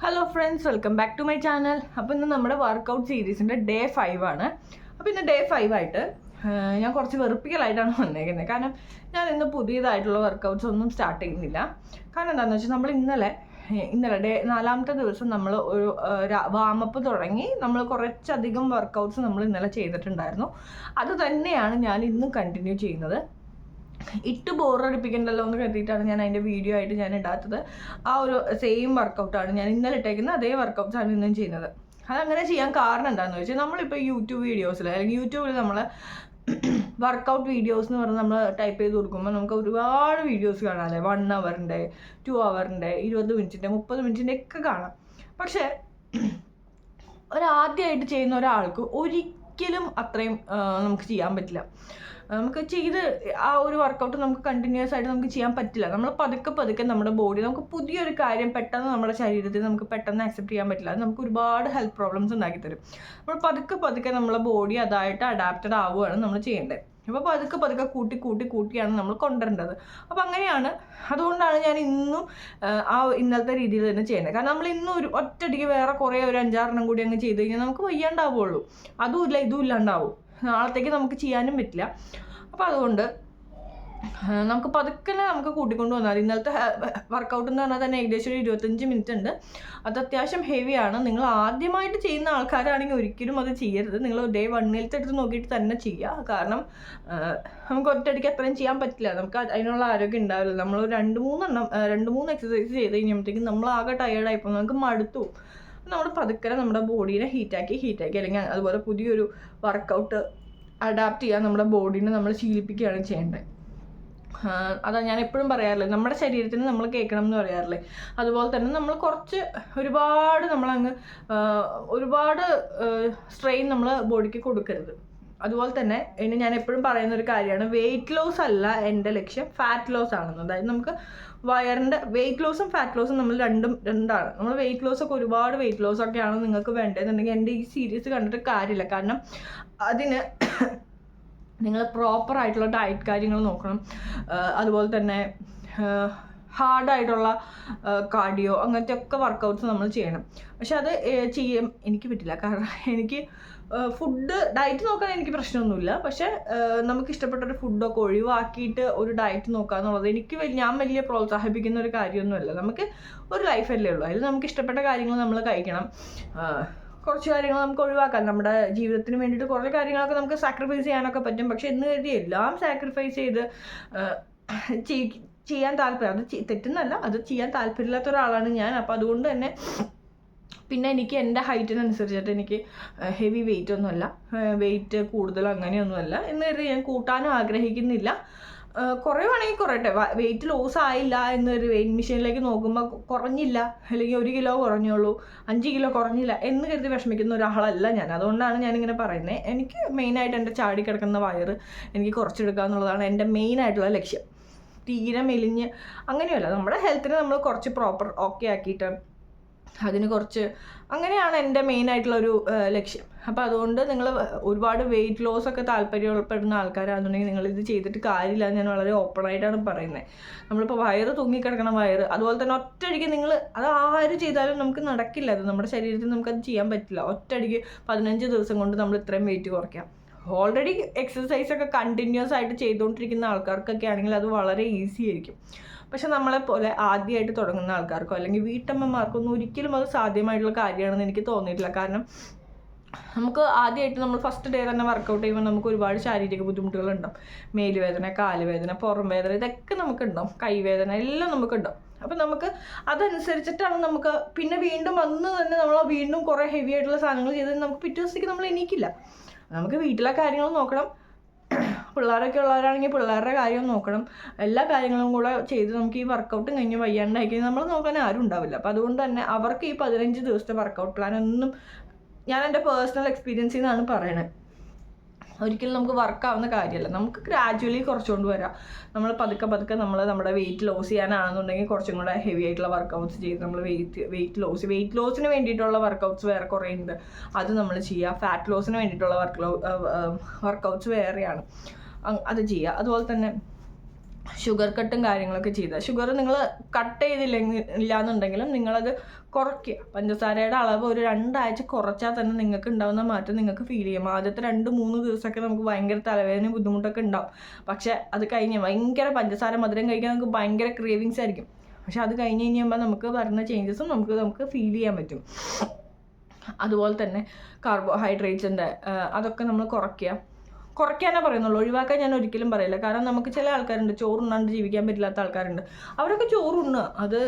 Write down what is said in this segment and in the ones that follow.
Hello friends welcome back to my channel അപ്പോൾ ഇന്ന് നമ്മുടെ വർക്കൗട്ട് സീരീസിന്റെ ഡേ ഫൈവ് ആണ്. അപ്പോൾ ഇന്ന് ഡേ ഫൈവ് ആയിട്ട് ഞാൻ കുറച്ച് വെറുപ്പിക്കലായിട്ടാണ് വന്നേക്കുന്നത്. കാരണം ഞാൻ ഇന്ന് പുതിയതായിട്ടുള്ള വർക്കൗട്ട്സ് ഒന്നും സ്റ്റാർട്ട് ചെയ്യുന്നില്ല. കാരണം എന്താണെന്ന് വെച്ചാൽ നമ്മൾ ഇന്നലെ ഇന്നലെ ഡേ നാലാമത്തെ ദിവസം നമ്മൾ ഒരു വാമപ്പ് തുടങ്ങി. നമ്മൾ കുറച്ചധികം വർക്കൗട്ട്സ് നമ്മൾ ഇന്നലെ ചെയ്തിട്ടുണ്ടായിരുന്നു. അത് തന്നെയാണ് ഞാൻ ഇന്നും കണ്ടിന്യൂ ചെയ്യുന്നത്. ഇട്ട് ബോറടിപ്പിക്കണ്ടല്ലോ എന്ന് കരുതിയിട്ടാണ് ഞാൻ അതിന്റെ വീഡിയോ ആയിട്ട് ഞാൻ ഇടാത്തത്. ആ ഒരു സെയിം വർക്കൗട്ടാണ് ഞാൻ ഇന്നലെ ഇട്ടേക്കുന്ന അതേ വർക്കൗട്ട്സാണ് ഇന്നും ചെയ്യുന്നത്. അതങ്ങനെ ചെയ്യാൻ കാരണം എന്താണെന്ന് വെച്ചാൽ നമ്മളിപ്പോൾ യൂട്യൂബ് വീഡിയോസിൽ അല്ലെങ്കിൽ യൂട്യൂബിൽ നമ്മൾ വർക്കൗട്ട് വീഡിയോസ് എന്ന് പറഞ്ഞ് നമ്മൾ ടൈപ്പ് ചെയ്ത് കൊടുക്കുമ്പോൾ നമുക്ക് ഒരുപാട് വീഡിയോസ് കാണാമല്ലേ വൺ അവറിന്റെ ടു അവറിന്റെ ഇരുപത് മിനിറ്റിന്റെ മുപ്പത് മിനിറ്റിന്റെ ഒക്കെ കാണാം. പക്ഷേ ഒരാദ്യമായിട്ട് ചെയ്യുന്ന ഒരാൾക്ക് ഒരിക്കലും അത്രയും ആ, നമുക്ക് ചെയ്യാൻ പറ്റില്ല. നമുക്ക് ചെയ്ത് ആ ഒരു വർക്കൗട്ട് നമുക്ക് കണ്ടിന്യൂസ് ആയിട്ട് നമുക്ക് ചെയ്യാൻ പറ്റില്ല. നമ്മൾ പതുക്കെ പതുക്കെ നമ്മുടെ ബോഡി നമുക്ക് പുതിയൊരു കാര്യം പെട്ടെന്ന് നമ്മുടെ ശരീരത്തിൽ നമുക്ക് പെട്ടെന്ന് അക്സെപ്റ്റ് ചെയ്യാൻ പറ്റില്ല. അത് നമുക്ക് ഒരുപാട് ഹെൽത്ത് പ്രോബ്ലംസ് ഉണ്ടാക്കി തരും. നമ്മൾ പതുക്കെ പതുക്കെ നമ്മളെ ബോഡി അതായിട്ട് അഡാപ്റ്റഡ് ആവുകയാണ് നമ്മൾ ചെയ്യേണ്ടത്. അപ്പോൾ പതുക്കെ പതുക്കെ കൂട്ടി കൂട്ടി കൂട്ടിയാണ് നമ്മൾ കൊണ്ടുവരേണ്ടത്. അപ്പോൾ അങ്ങനെയാണ്. അതുകൊണ്ടാണ് ഞാൻ ഇന്നും ആ, ഇന്നലത്തെ രീതിയിൽ തന്നെ ചെയ്യുന്നത്. കാരണം നമ്മൾ ഇന്നും ഒരു ഒറ്റയടിക്ക് വേറെ കുറേ ഒരു അഞ്ചാറെണ്ണം കൂടി അങ്ങ് ചെയ്ത് കഴിഞ്ഞാൽ നമുക്ക് വയ്യാണ്ടാവുള്ളൂ. അതുമില്ല ഇതും ഇല്ലാണ്ടാവും. നാളത്തേക്ക് നമുക്ക് ചെയ്യാനും പറ്റില്ല. അപ്പോൾ അതുകൊണ്ട് നമുക്ക് പതുക്കെ നമുക്ക് കൂട്ടിക്കൊണ്ട് വന്നാൽ ഇന്നലത്തെ വർക്കൗട്ട് എന്ന് പറഞ്ഞാൽ തന്നെ ഏകദേശം ഒരു ഇരുപത്തഞ്ച് മിനിറ്റ് ഉണ്ട്. അത് അത്യാവശ്യം ഹെവിയാണ് നിങ്ങൾ ആദ്യമായിട്ട് ചെയ്യുന്ന ആൾക്കാരാണെങ്കിൽ ഒരിക്കലും അത് ചെയ്യരുത്. നിങ്ങൾ ഡേ വണ്ണിലത്തെ എടുത്ത് നോക്കിയിട്ട് തന്നെ ചെയ്യുക കാരണം നമുക്ക് ഒറ്റയടിക്ക് അത്രയും ചെയ്യാൻ പറ്റില്ല. നമുക്ക് അതിനുള്ള ആരോഗ്യം ഉണ്ടാവില്ല. നമ്മൾ രണ്ട് മൂന്നെണ്ണം രണ്ട് മൂന്ന് എക്സസൈസ് ചെയ്ത് കഴിഞ്ഞപ്പോഴത്തേക്കും നമ്മൾ ആകെ ടയേർഡായി പോകും. നമുക്ക് മടുത്തു. നമ്മൾ പതുക്കെ നമ്മുടെ ബോഡീനെ ഹീറ്റാക്കി ഹീറ്റാക്കി അല്ലെങ്കിൽ അതുപോലെ പുതിയൊരു വർക്കൗട്ട് അഡാപ്റ്റ് ചെയ്യാൻ നമ്മുടെ ബോഡീനെ നമ്മൾ ശീലിപ്പിക്കുകയാണ് ചെയ്യേണ്ടത്. അതാ ഞാൻ എപ്പോഴും പറയാറില്ലേ നമ്മുടെ ശരീരത്തിന് നമ്മൾ കേൾക്കണം എന്ന് പറയാറില്ലേ. അതുപോലെ തന്നെ നമ്മൾ കുറച്ച് ഒരുപാട് നമ്മളങ്ങ് ഒരുപാട് സ്ട്രെയിൻ നമ്മൾ ബോഡിക്ക് കൊടുക്കരുത്. അതുപോലെ തന്നെ ഇനി ഞാൻ എപ്പോഴും പറയുന്ന ഒരു കാര്യമാണ് വെയിറ്റ് ലോസ് അല്ല എന്റെ ലക്ഷ്യം ഫാറ്റ് ലോസ് ആണെന്ന്. അതായത് നമുക്ക് വയറിന്റെ വെയിറ്റ് ലോസും ഫാറ്റ് ലോസും നമ്മൾ രണ്ടും രണ്ടാണ്. നമ്മൾ വെയിറ്റ് ലോസ് ഒക്കെ ഒരുപാട് വെയിറ്റ് ലോസ് ഒക്കെയാണ് നിങ്ങൾക്ക് വേണ്ടതെന്നുണ്ടെങ്കിൽ എന്റെ ഈ സീരീസ് കണ്ടിട്ട് കാര്യമില്ല. കാരണം അതിന് നിങ്ങൾ പ്രോപ്പർ ആയിട്ടുള്ള ഡയറ്റ് കാര്യങ്ങൾ നോക്കണം. അതുപോലെ തന്നെ ഹാർഡായിട്ടുള്ള കാർഡിയോ അങ്ങനത്തെ ഒക്കെ വർക്കൗട്ട്സ് നമ്മൾ ചെയ്യണം. പക്ഷെ അത് ചെയ്യാൻ എനിക്ക് പറ്റില്ല. കാരണം എനിക്ക് ഫുഡ് ഡയറ്റ് നോക്കാൻ എനിക്ക് പ്രശ്നമൊന്നുമില്ല. പക്ഷേ നമുക്ക് ഇഷ്ടപ്പെട്ട ഒരു ഫുഡൊക്കെ ഒഴിവാക്കിയിട്ട് ഒരു ഡയറ്റ് നോക്കുക എന്നുള്ളത് എനിക്ക് ഞാൻ വലിയ പ്രോത്സാഹിപ്പിക്കുന്ന ഒരു കാര്യമൊന്നുമല്ല. നമുക്ക് ഒരു ലൈഫ് അല്ലേ ഉള്ളൂ. അതിൽ നമുക്ക് ഇഷ്ടപ്പെട്ട കാര്യങ്ങൾ നമ്മൾ കഴിക്കണം. കുറച്ച് കാര്യങ്ങൾ നമുക്ക് ഒഴിവാക്കാം. നമ്മുടെ ജീവിതത്തിന് വേണ്ടിയിട്ട് കുറേ കാര്യങ്ങളൊക്കെ നമുക്ക് സാക്രിഫൈസ് ചെയ്യാനൊക്കെ പറ്റും. പക്ഷെ എന്ന് കരുതി എല്ലാം സാക്രിഫൈസ് ചെയ്ത് ചെയ്യാൻ താല്പര്യം. അത് തെറ്റുന്നല്ല. അത് ചെയ്യാൻ താല്പര്യമില്ലാത്ത ഒരാളാണ് ഞാൻ. അപ്പോൾ അതുകൊണ്ട് തന്നെ പിന്നെ എനിക്ക് എന്റെ ഹൈറ്റിനനുസരിച്ചിട്ട് എനിക്ക് ഹെവി വെയിറ്റ് ഒന്നുമല്ല. വെയിറ്റ് കൂടുതൽ അങ്ങനെയൊന്നുമല്ല. എന്ന് കരുതി ഞാൻ കൂട്ടാനും ആഗ്രഹിക്കുന്നില്ല. കുറയുവാണെങ്കിൽ കുറയട്ടെ. വെയിറ്റ് ലോസ് ആയില്ല എന്നൊരു വെയിറ്റ് മെഷീനിലേക്ക് നോക്കുമ്പോൾ കുറഞ്ഞില്ല. അല്ലെങ്കിൽ ഒരു കിലോ കുറഞ്ഞുള്ളൂ. അഞ്ച് കിലോ കുറഞ്ഞില്ല എന്ന് കരുതി വിഷമിക്കുന്ന ഒരാളല്ല ഞാൻ. അതുകൊണ്ടാണ് ഞാനിങ്ങനെ പറയുന്നത് എനിക്ക് മെയിനായിട്ട് എന്റെ ചാടി കിടക്കുന്ന വയറ് എനിക്ക് കുറച്ചെടുക്കുക എന്നുള്ളതാണ് എന്റെ മെയിനായിട്ടുള്ള ലക്ഷ്യം. തീരെ മെലിഞ്ഞ് അങ്ങനെയല്ല. നമ്മുടെ ഹെൽത്തിനെ നമ്മൾ കുറച്ച് പ്രോപ്പർ ഓക്കെ ആക്കിയിട്ട് അതിന് കുറച്ച് അങ്ങനെയാണ് എന്റെ മെയിൻ ആയിട്ടുള്ളൊരു ലക്ഷ്യം. അപ്പോൾ അതുകൊണ്ട് നിങ്ങൾ ഒരുപാട് വെയിറ്റ് ലോസ് ഒക്കെ താല്പര്യപ്പെടുന്ന ആൾക്കാരാണെന്നുണ്ടെങ്കിൽ ഇത് ചെയ്തിട്ട് കാര്യമില്ല എന്ന് ഞാൻ വളരെ ഓപ്പൺ ആയിട്ടാണ് പറയുന്നത് നമ്മളിപ്പോൾ വയറ് തൂങ്ങിക്കിടക്കണം വയറ് അതുപോലെ തന്നെ ഒറ്റയടിക്ക് നിങ്ങൾ അത് ആര് ചെയ്താലും നമുക്ക് നടക്കില്ല. അത് നമ്മുടെ ശരീരത്തിൽ നമുക്കത് ചെയ്യാൻ പറ്റില്ല. ഒറ്റയടിക്ക് പതിനഞ്ച് ദിവസം കൊണ്ട് നമ്മൾ ഇത്രയും വെയിറ്റ് കുറയ്ക്കാം. ഓൾറെഡി എക്സസൈസ് ഒക്കെ കണ്ടിന്യൂസ് ആയിട്ട് ചെയ്തുകൊണ്ടിരിക്കുന്ന ആൾക്കാർക്കൊക്കെ ആണെങ്കിൽ അത് വളരെ ഈസി ആയിരിക്കും. പക്ഷെ നമ്മളെ പോലെ ആദ്യമായിട്ട് തുടങ്ങുന്ന ആൾക്കാർക്കോ അല്ലെങ്കിൽ വീട്ടമ്മമാർക്കോ ഒന്നും ഒരിക്കലും അത് സാധ്യമായിട്ടുള്ള കാര്യമാണെന്ന് എനിക്ക് തോന്നിയിട്ടില്ല. കാരണം നമുക്ക് ആദ്യമായിട്ട് നമ്മൾ ഫസ്റ്റ് ഡേ തന്നെ വർക്കൗട്ട് ചെയ്യുമ്പോൾ നമുക്ക് ഒരുപാട് ശാരീരിക ബുദ്ധിമുട്ടുകളുണ്ടാവും. മേലുവേദന കാലുവേദന പുറം വേദന ഇതൊക്കെ നമുക്കുണ്ടാവും. കൈവേദന എല്ലാം നമുക്കുണ്ടാവും. അപ്പം നമുക്ക് അതനുസരിച്ചിട്ടാണ് നമുക്ക് പിന്നെ വീണ്ടും അന്ന് തന്നെ നമ്മൾ വീണ്ടും കുറേ ഹെവി ആയിട്ടുള്ള സാധനങ്ങൾ ചെയ്ത് നമുക്ക് പിറ്റേ ദിവസത്തേക്ക് നമ്മൾ എണീക്കില്ല. നമുക്ക് വീട്ടിലെ കാര്യങ്ങൾ നോക്കണം. പിള്ളേരൊക്കെ ഉള്ളവരാണെങ്കിൽ പിള്ളേരുടെ കാര്യം നോക്കണം. എല്ലാ കാര്യങ്ങളും കൂടെ ചെയ്ത് നമുക്ക് ഈ വർക്കൗട്ടും കഴിഞ്ഞ് വയ്യാണ്ടായി നമ്മൾ നോക്കാൻ ആരും ഉണ്ടാവില്ല. അപ്പോൾ അതുകൊണ്ട് തന്നെ അവർക്ക് ഈ പതിനഞ്ച് ദിവസത്തെ വർക്കൗട്ട് പ്ലാൻ ഒന്നും ഞാൻ എന്റെ പേഴ്സണൽ എക്സ്പീരിയൻസിൽ നിന്നാണ് പറയണത് ഒരിക്കലും നമുക്ക് വർക്കാവുന്ന കാര്യമല്ല നമുക്ക് ഗ്രാജുവലി കുറച്ചുകൊണ്ട് വരാം. നമ്മൾ പതുക്കെ പതുക്കെ നമ്മൾ നമ്മുടെ വെയിറ്റ് ലോസ് ചെയ്യാനാണെന്നുണ്ടെങ്കിൽ കുറച്ചും കൂടെ ഹെവി ആയിട്ടുള്ള വർക്കൗട്ട്സ് ചെയ്ത് നമ്മൾ വെയിറ്റ് വെയിറ്റ് ലോസ് വെയിറ്റ് ലോസിന് വേണ്ടിയിട്ടുള്ള വർക്കൗട്ട്സ് വേറെ കുറേ ഉണ്ട്. അത് നമ്മൾ ചെയ്യുക ഫാറ്റ് ലോസിന് വേണ്ടിയിട്ടുള്ള വർക്ക് വർക്കൗട്ട്സ് വേറെയാണ്. അത് ചെയ്യുക. അതുപോലെ തന്നെ ഷുഗർ കട്ടും കാര്യങ്ങളൊക്കെ ചെയ്താൽ ഷുഗർ നിങ്ങൾ കട്ട് ചെയ്തില്ലെങ്കിൽ ഇല്ലാന്നുണ്ടെങ്കിലും നിങ്ങളത് കുറയ്ക്കുക. പഞ്ചസാരയുടെ അളവ് ഒരു രണ്ടാഴ്ച കുറച്ചാൽ തന്നെ നിങ്ങൾക്ക് ഉണ്ടാകുന്ന മാറ്റം നിങ്ങൾക്ക് ഫീൽ ചെയ്യും. ആദ്യത്തെ രണ്ട് മൂന്ന് ദിവസമൊക്കെ നമുക്ക് ഭയങ്കര തലവേദനയും ബുദ്ധിമുട്ടൊക്കെ ഉണ്ടാവും. പക്ഷേ അത് കഴിഞ്ഞ് ഭയങ്കര പഞ്ചസാര മധുരം കഴിക്കാൻ നമുക്ക് ഭയങ്കര ക്രേവിങ്സ് ആയിരിക്കും. പക്ഷെ അത് കഴിഞ്ഞ് കഴിയുമ്പോൾ നമുക്ക് വരുന്ന ചേഞ്ചസും നമുക്ക് നമുക്ക് ഫീൽ ചെയ്യാൻ പറ്റും. അതുപോലെ തന്നെ കാർബോഹൈഡ്രേറ്റ്സിന്റെ അതൊക്കെ നമ്മൾ കുറയ്ക്കുക. കുറയ്ക്കാനേ പറയുന്നുള്ളൂ. ഒഴിവാക്കാൻ ഞാൻ ഒരിക്കലും പറയില്ല. കാരണം നമുക്ക് ചില ആൾക്കാരുണ്ട് ചോറുണ്ണാണ്ട് ജീവിക്കാൻ പറ്റില്ലാത്ത ആൾക്കാരുണ്ട്. അവരൊക്കെ ചോറുണ്ണുക. അത്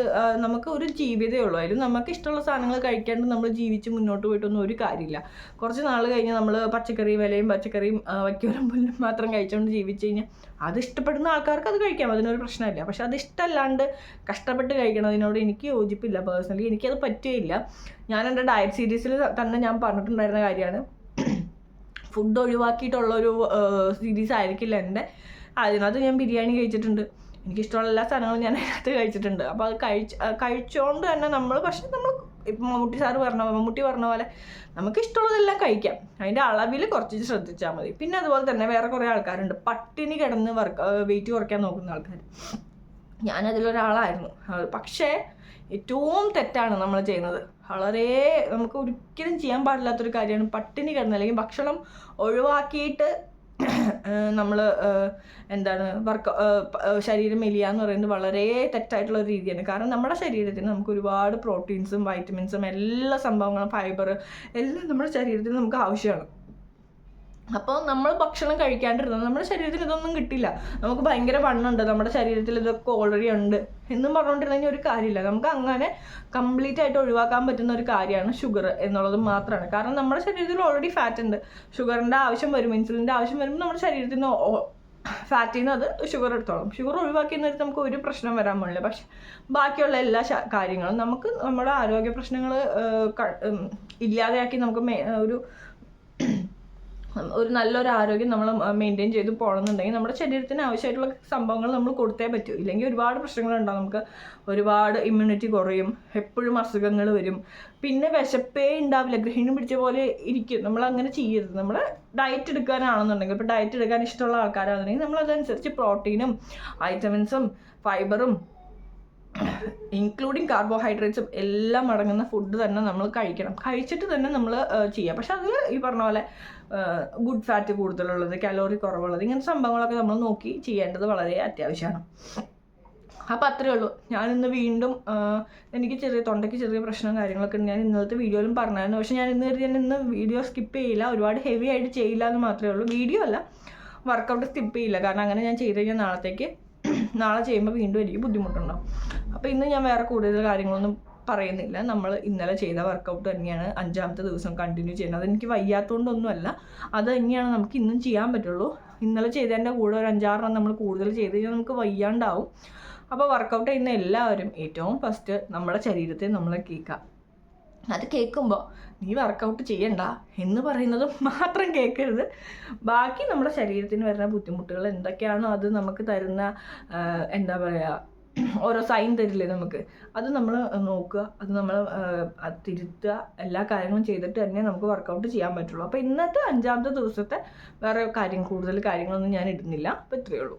നമുക്ക് ഒരു ജീവിതമേ ഉള്ളൂ. അതിൽ നമുക്ക് ഇഷ്ടമുള്ള സാധനങ്ങൾ കഴിക്കാണ്ട് നമ്മൾ ജീവിച്ച് മുന്നോട്ട് പോയിട്ടൊന്നും ഒരു കാര്യമില്ല. കുറച്ച് നാൾ കഴിഞ്ഞ് നമ്മൾ പച്ചക്കറി വിലയും പച്ചക്കറിയും വയ്ക്കോലും പുല്ലും മാത്രം കഴിച്ചുകൊണ്ട് ജീവിച്ചു കഴിഞ്ഞാൽ അത് ഇഷ്ടപ്പെടുന്ന ആൾക്കാർക്ക് അത് കഴിക്കാം. അതിനൊരു പ്രശ്നമില്ല. പക്ഷെ അത് ഇഷ്ടമല്ലാണ്ട് കഷ്ടപ്പെട്ട് കഴിക്കണതിനോട് എനിക്ക് യോജിപ്പില്ല. പേഴ്സണലി എനിക്കത് പറ്റുകയില്ല. ഞാൻ എന്റെ ഡയറ്റ് സീരീസിൽ തന്നെ ഞാൻ പറഞ്ഞിട്ടുണ്ടായിരുന്ന കാര്യമാണ്. ഫുഡ് ഒഴിവാക്കിയിട്ടുള്ളൊരു സീരീസ് ആയിരിക്കില്ല എന്റെ. അതിനകത്ത് ഞാൻ ബിരിയാണി കഴിച്ചിട്ടുണ്ട്. എനിക്കിഷ്ടമുള്ള എല്ലാ സാധനങ്ങളും ഞാൻ അതിനകത്ത് കഴിച്ചിട്ടുണ്ട്. അപ്പോൾ അത് കഴിച്ച് കഴിച്ചുകൊണ്ട് തന്നെ നമ്മൾ പക്ഷെ നമ്മൾ ഇപ്പം മമ്മൂട്ടി സാറ് പറഞ്ഞ മമ്മൂട്ടി പറഞ്ഞ പോലെ നമുക്ക് ഇഷ്ടമുള്ളതെല്ലാം കഴിക്കാം. അതിന്റെ അളവിൽ കുറച്ച് ശ്രദ്ധിച്ചാൽ മതി. പിന്നെ അതുപോലെ തന്നെ വേറെ കുറേ ആൾക്കാരുണ്ട്. പട്ടിണി കിടന്ന് വർക്ക് വെയിറ്റ് കുറയ്ക്കാൻ നോക്കുന്ന ആൾക്കാർ ഞാനതിലൊരാളായിരുന്നു. പക്ഷേ ഏറ്റവും തെറ്റാണ് നമ്മൾ ചെയ്യുന്നത്. വളരെ നമുക്ക് ഒരിക്കലും ചെയ്യാൻ പാടില്ലാത്തൊരു കാര്യമാണ് പട്ടിണി കിടന്ന് അല്ലെങ്കിൽ ഭക്ഷണം ഒഴിവാക്കിയിട്ട് നമ്മൾ എന്താണ് വർക്ക് ശരീരം മെലിയുക എന്ന് പറയുന്നത് വളരെ തെറ്റായിട്ടുള്ള രീതിയാണ്. കാരണം നമ്മുടെ ശരീരത്തിന് നമുക്ക് ഒരുപാട് പ്രോട്ടീൻസും വൈറ്റമിൻസും എല്ലാ സംഭവങ്ങളും ഫൈബർ എല്ലാം നമ്മുടെ ശരീരത്തിന് നമുക്ക് ആവശ്യമാണ്. അപ്പോൾ നമ്മൾ ഭക്ഷണം കഴിക്കാണ്ടിരുന്നത് നമ്മുടെ ശരീരത്തിൽ ഇതൊന്നും കിട്ടില്ല. നമുക്ക് ഭയങ്കര വണ്ണുണ്ട്. നമ്മുടെ ശരീരത്തിൽ ഇതൊക്കെ ഓൾറെഡി ഉണ്ട്. എന്നും പറഞ്ഞുകൊണ്ടിരുന്നെങ്കിൽ ഒരു കാര്യമില്ല. നമുക്ക് അങ്ങനെ കംപ്ലീറ്റ് ആയിട്ട് ഒഴിവാക്കാൻ പറ്റുന്ന ഒരു കാര്യമാണ് ഷുഗർ എന്നുള്ളത് മാത്രമാണ്. കാരണം നമ്മുടെ ശരീരത്തിൽ ഓൾറെഡി ഫാറ്റ് ഉണ്ട്. ഷുഗറിന്റെ ആവശ്യം വരും. ഇൻസുലിന്റെ ആവശ്യം വരുമ്പോൾ നമ്മുടെ ശരീരത്തിൽ നിന്ന് ഫാറ്റിൽ നിന്ന് അത് ഷുഗർ എടുത്തോളും. ഷുഗർ ഒഴിവാക്കി ഒഴിവാക്കിയെന്നിട്ട് നമുക്ക് ഒരു പ്രശ്നം വരാൻ പാടില്ല. പക്ഷെ ബാക്കിയുള്ള എല്ലാ കാര്യങ്ങളും നമുക്ക് നമ്മുടെ ആരോഗ്യ പ്രശ്നങ്ങൾ ഇല്ലാതെയാക്കി നമുക്ക് ഒരു ഒരു നല്ലൊരു ആരോഗ്യം നമ്മൾ മെയിന്റെയിൻ ചെയ്ത് പോകണമെന്നുണ്ടെങ്കിൽ നമ്മുടെ ശരീരത്തിന് ആവശ്യമായിട്ടുള്ള സംഭവങ്ങൾ നമ്മൾ കൊടുത്തേ പറ്റൂ. ഇല്ലെങ്കിൽ ഒരുപാട് പ്രശ്നങ്ങളുണ്ടാവും. നമുക്ക് ഒരുപാട് ഇമ്മ്യൂണിറ്റി കുറയും എപ്പോഴും അസുഖങ്ങൾ വരും. പിന്നെ വിശപ്പേ ഉണ്ടാവില്ല ഗ്രഹിണി പിടിച്ച പോലെ ഇരിക്കും. നമ്മൾ അങ്ങനെ ചെയ്യരുത്. നമ്മൾ ഡയറ്റ് എടുക്കാനാണെന്നുണ്ടെങ്കിൽ ഇപ്പോൾ ഡയറ്റ് എടുക്കാൻ ഇഷ്ടമുള്ള ആൾക്കാരാണെന്നുണ്ടെങ്കിൽ നമ്മൾ അതനുസരിച്ച് പ്രോട്ടീനും വൈറ്റമിൻസും ഫൈബറും ഇൻക്ലൂഡിങ് കാർബോഹൈഡ്രേറ്റ്സും എല്ലാം അടങ്ങുന്ന ഫുഡ് തന്നെ നമ്മൾ കഴിക്കണം. കഴിച്ചിട്ട് തന്നെ നമ്മൾ ചെയ്യുക പക്ഷെ അതിൽ ഈ പറഞ്ഞ പോലെ ഗുഡ് ഫാറ്റ് കൂടുതലുള്ളത് കലോറി കുറവുള്ളത് ഇങ്ങനത്തെ സംഭവങ്ങളൊക്കെ നമ്മൾ നോക്കി ചെയ്യേണ്ടത് വളരെ അത്യാവശ്യമാണ്. അപ്പോൾ അത്രയേ ഉള്ളൂ. ഞാനിന്ന് വീണ്ടും എനിക്ക് ചെറിയ തൊണ്ടയ്ക്ക് ചെറിയ പ്രശ്നവും കാര്യങ്ങളൊക്കെ ഉണ്ട്. ഞാൻ ഇന്നത്തെ വീഡിയോയിലും പറഞ്ഞായിരുന്നു. പക്ഷേ ഞാൻ ഇന്ന് കരുതി ഞാൻ ഇന്ന് വീഡിയോ സ്കിപ്പ് ചെയ്യില്ല. ഒരുപാട് ഹെവി ആയിട്ട് ചെയ്യില്ല എന്ന് മാത്രമേ ഉള്ളൂ. വീഡിയോ അല്ല വർക്കൗട്ട് സ്കിപ്പ് ചെയ്യില്ല. കാരണം അങ്ങനെ ഞാൻ ചെയ്ത് കഴിഞ്ഞാൽ നാളത്തേക്ക് നാളെ ചെയ്യുമ്പോൾ വീണ്ടും എനിക്ക് ബുദ്ധിമുട്ടുണ്ടാവും അപ്പോൾ ഇന്ന് ഞാൻ വേറെ കൂടുതൽ കാര്യങ്ങളൊന്നും പറയുന്നില്ല. നമ്മൾ ഇന്നലെ ചെയ്ത വർക്കൗട്ട് തന്നെയാണ്. അഞ്ചാമത്തെ ദിവസം കണ്ടിന്യൂ ചെയ്യുന്നത്. അതെനിക്ക് വയ്യാത്തതുകൊണ്ടൊന്നുമല്ല അത് തന്നെയാണ് നമുക്ക് ഇന്നും ചെയ്യാൻ പറ്റുള്ളൂ. ഇന്നലെ ചെയ്തതിന്റെ കൂടെ ഒരു അഞ്ചാറെണ്ണം നമ്മൾ കൂടുതൽ ചെയ്ത് കഴിഞ്ഞാൽ നമുക്ക് വയ്യാണ്ടാവും. അപ്പോൾ വർക്കൗട്ട് ചെയ്യുന്ന എല്ലാവരും ഏറ്റവും ഫസ്റ്റ് നമ്മുടെ ശരീരത്തെ നമ്മൾ കേൾക്കുക. അത് കേൾക്കുമ്പോൾ നീ വർക്കൗട്ട് ചെയ്യണ്ട എന്ന് പറയുന്നത് മാത്രം കേൾക്കരുത് ബാക്കി നമ്മുടെ ശരീരത്തിന് വരുന്ന ബുദ്ധിമുട്ടുകൾ എന്തൊക്കെയാണോ അത് നമുക്ക് തരുന്ന എന്താ പറയുക ഓരോ സൈൻ തരില്ലേ നമുക്ക്. അത് നമ്മൾ നോക്കുക. അത് നമ്മൾ തിരുത്തുക. എല്ലാ കാര്യങ്ങളും ചെയ്തിട്ട് തന്നെ നമുക്ക് വർക്കൗട്ട് ചെയ്യാൻ പറ്റുള്ളൂ. അപ്പോൾ ഇന്നത്തെ അഞ്ചാമത്തെ ദിവസത്തെ വേറെ കാര്യം കൂടുതൽ കാര്യങ്ങളൊന്നും ഞാൻ ഇടുന്നില്ല. അപ്പോൾ ഇത്രയേ ഉള്ളൂ.